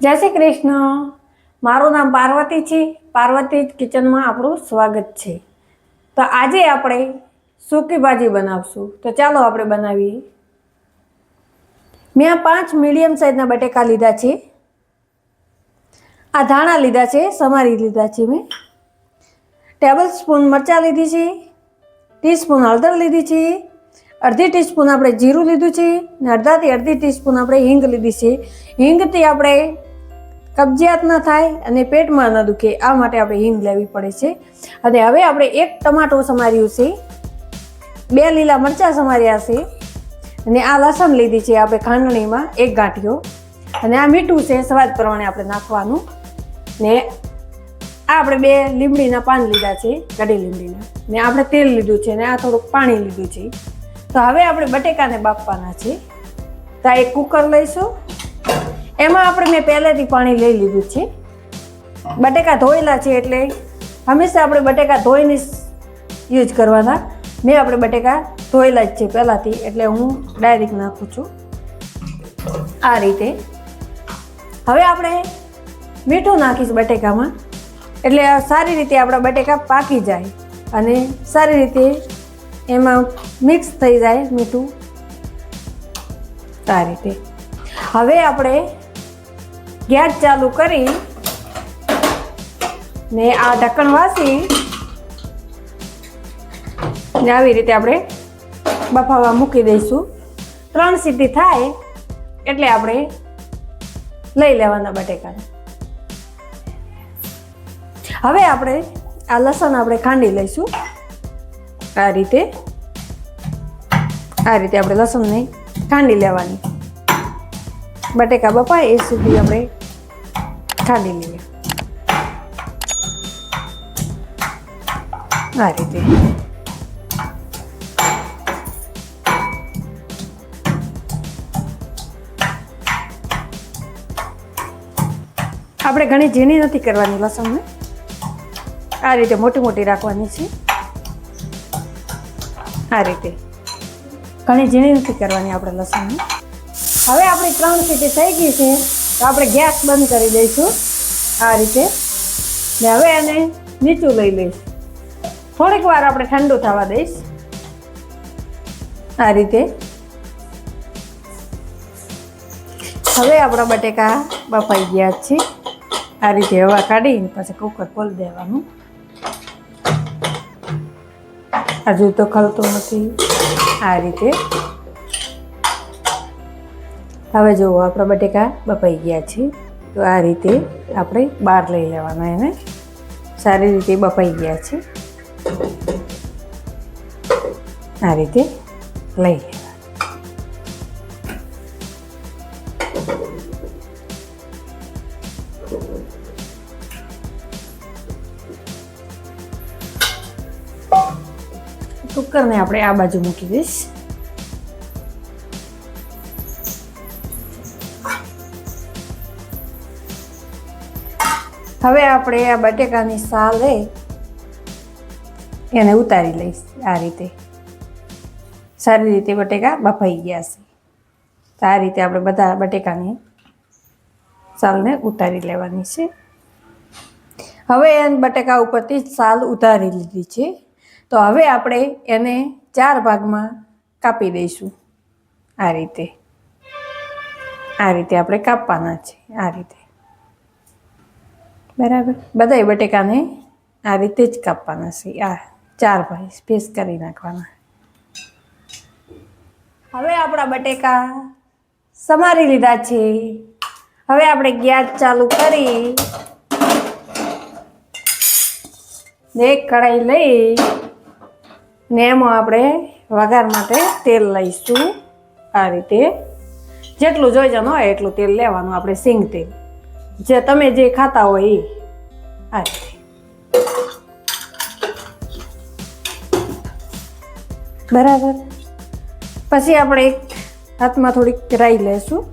જય શ્રી કૃષ્ણ. મારું નામ પાર્વતી છે. પાર્વતી કિચનમાં આપણું સ્વાગત છે. તો આજે આપણે સૂકી ભાજી બનાવશું. તો ચાલો આપણે બનાવીએ. મેં આ પાંચ મીડિયમ સાઇઝના બટેકા લીધા છે. આ ધાણા લીધા છે, સમારી લીધા છે મેં. ટેબલ સ્પૂન મરચાં લીધી છે, ટીસ્પૂન હળદર લીધી છે, અડધી ટીસ્પૂન આપણે જીરું લીધું છે, ને અડધાથી અડધી ટીસ્પૂન આપણે હિંગ લીધી છે. હિંગથી આપણે કબજિયાત ન થાય અને પેટમાં ન દુખે, આ માટે આપણે હિંગ લેવી પડે છે. અને હવે આપણે એક ટમાટો સમાર્યું છે. બે લીલા મરચાં સમાર્યા છે. અને આ લસણ લીધી છે આપણે ખાંડણીમાં એક ગાંઠિયો. અને આ મીઠું છે, સ્વાદ પ્રમાણે આપણે નાખવાનું. ને આ આપણે બે લીમડીના પાન લીધા છે કડી લીમડીના ને આપણે તેલ લીધું છે ને આ થોડુંક પાણી લીધું છે. તો હવે આપણે બટેકાને બાફવાના છે. તો એક કુકર લઈશું. એમાં આપણે મેં પહેલેથી પાણી લઈ લીધું છે. બટેકા ધોયેલા છે એટલે હંમેશા આપણે બટેકા ધોઈને યુઝ કરવાના. મેં આપણે બટેકા ધોયેલા જ છે પહેલાંથી એટલે હું ડાયરેક્ટ નાખું છું. આ રીતે. હવે આપણે મીઠું નાખીશ બટેકામાં. એટલે સારી રીતે આપણા બટેકા પાકી જાય અને સારી રીતે એમાં મિક્સ થઈ જાય મીઠું. આ રીતે. હવે આપણે ગેસ ચાલુ કરી ને આ ઢક્કણ વાસી ને આવી રીતે આપણે બફાવા મૂકી દઈશું. ત્રણ સીટી થાય એટલે આપણે લઈ લેવાના બટેકાને. હવે આપણે આ લસણ આપણે ખાંડી લઈશું. આ રીતે આ રીતે આપણે લસણને ખાંડી લેવાની. બટેકા બપાય એ સુધી આપણે ખાંડી લઈએ આ રીતે આપણે ઘણી ઝીણી નથી કરવાની લસણને આ રીતે મોટી મોટી રાખવાની છે આ રીતે ઘણી ઝીણી નથી કરવાની આપણે લસણને હવે આપણી ત્રણ સીટી થઈ ગઈ છે તો આપણે ગેસ બંધ કરી દઈશું આ રીતે. ને હવે એને નીચું લઈ લઈશ. થોડીક વાર આપણે ઠંડુ થવા દઈશ. આ રીતે. હવે આપણા બટેકા બફાઈ ગયા છે. આ રીતે હવા કાઢીને પછી કુકર ખોલી દેવાનું. હજુ તો ખલતું નથી. આ રીતે. હવે જુઓ આપણા બટેકા બપાઈ ગયા છે, તો આ રીતે આપણે બહાર લઈ લેવાના એને. સારી રીતે બપાઈ ગયા છે. આ રીતે લઈ કુકરને આપણે આ બાજુ મૂકી દઈશ. હવે આપણે આ બટેકાની સાલ એને ઉતારી લઈશ આ રીતે. સારી રીતે બટેકા બફાઈ ગયા છે. તો આ રીતે આપણે બધા બટેકાની સાલને ઉતારી લેવાની છે. હવે એને બટેકા ઉપરથી સાલ ઉતારી લીધી છે. તો હવે આપણે એને ચાર ભાગમાં કાપી દઈશું આ રીતે. આ રીતે આપણે કાપવાના છે, આ રીતે. બરાબર. બધાય બટેકાને આ રીતે જ કાપવાના છે. આ ચાર ભાઈ સ્પેસ કરી નાખવાના. હવે આપણા બટેકા સમારી લીધા છે. હવે આપણે ગેસ ચાલુ કરી એક કઢાઈ લઈ ને એમાં આપણે વઘાર માટે તેલ લઈશું. આ રીતે. જેટલું જોઈજન હોય એટલું તેલ લેવાનું, આપણે સિંગ તેલ. જે તમે જે ખાતા હોય એ આ બરાબર. પછી આપણે એક હાથમાં થોડીક રાઈ લેશું.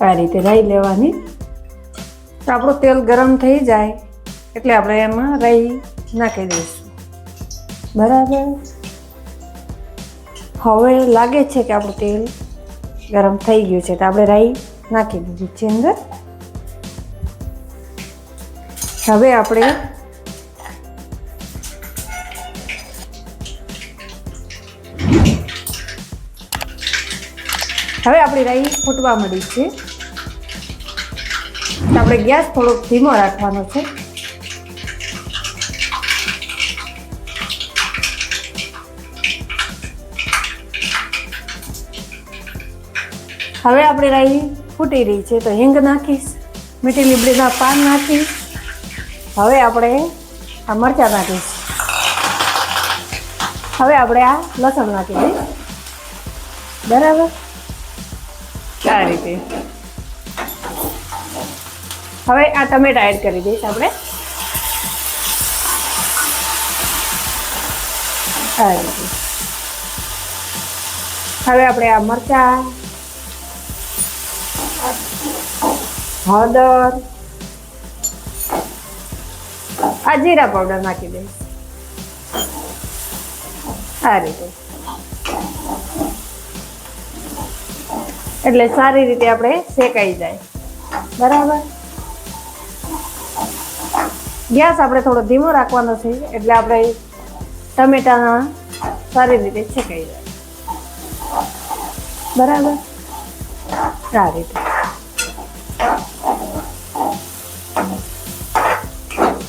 આ રીતે રાઈ લેવાની. તો આપણું તેલ ગરમ થઈ જાય એટલે આપણે એમાં રાઈ નાખી દઈશું. બરાબર. હવે લાગે છે કે આપણું તેલ ગરમ થઈ ગયું છે. તો આપણે રાઈ નાખી દીધી છે અંદર. હવે આપણે હવે આપણી રાઈ ફૂટવા મળી છે. આપણે ગેસ થોડોક ધીમો રાખવાનો છે. હવે આપણે રાઈ ફૂટી રહી છે તો હિંગ નાખીશ મીઠી લીમડીના પાન નાખીશ. હવે આપણે આ મરચાં નાખીશ. હવે આપણે આ લસણ નાખી દઈશ બરાબર? આ રીતે હવે આ ટમેટા એડ કરી દઈશ આપણે. આ રીતે હવે આપણે આ મરચા હળદર. આ જીરા પાવડર નાખી દઈશ. આ રીતે. એટલે સારી રીતે આપણે શેકાઈ જાય. બરાબર? ગેસ આપણે થોડો ધીમો રાખવાનો છે, એટલે આપણે ટમેટાના સારી રીતે શેકાઈ જાય. બરાબર? આ રીતે.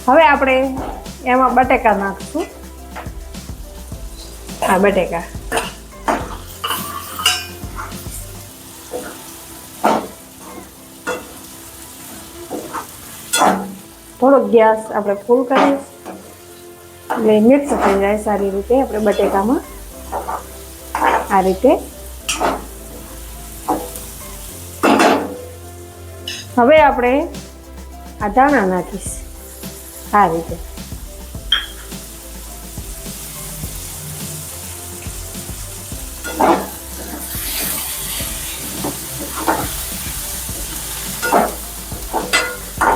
હવે આપણે એમાં બટેકા નાખશું. હા બટેકા. થોડોક ગેસ આપણે ફૂલ કરીશ એટલે મિક્સ થઈ જાય સારી રીતે આપણે બટેકામાં. આ રીતે. હવે આપણે આ ધાણા નાખીશ. આ રીતે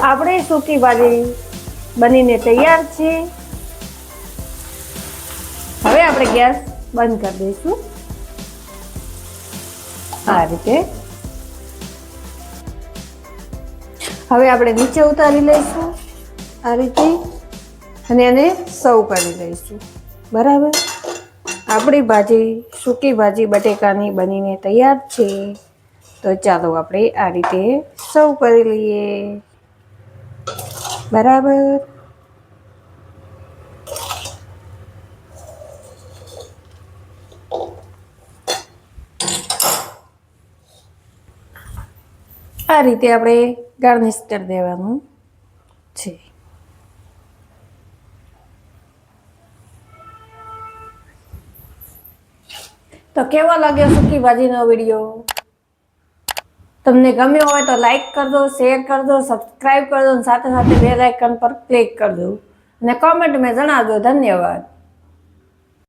આપણે સૂકી ભાજી બનીને તૈયાર છે હવે આપણે ગેસ બંધ કરી દઈશું. આ રીતે. હવે આપણે નીચે ઉતારી લઈશું. આ રીતે અને એને સર્વ કરી લઈશું બરાબર? આપણી ભાજી, સૂકી ભાજી બટેકાની બનીને તૈયાર છે. તો ચાલો આપણે આ રીતે સર્વ કરી લઈએ. બરાબર? આ રીતે આપણે ગાર્નિશ કરી દેવાનું છે. તો કેવો લાગ્યો સુકી ભાજીનો વીડિયો તમને ગમ્યો હોય તો લાઈક કરજો શેર કરજો સબસ્ક્રાઈબ કરજો અને સાથે સાથે બે આઇકન પર ક્લિક કરજો. અને કોમેન્ટમાં જણાવજો. ધન્યવાદ.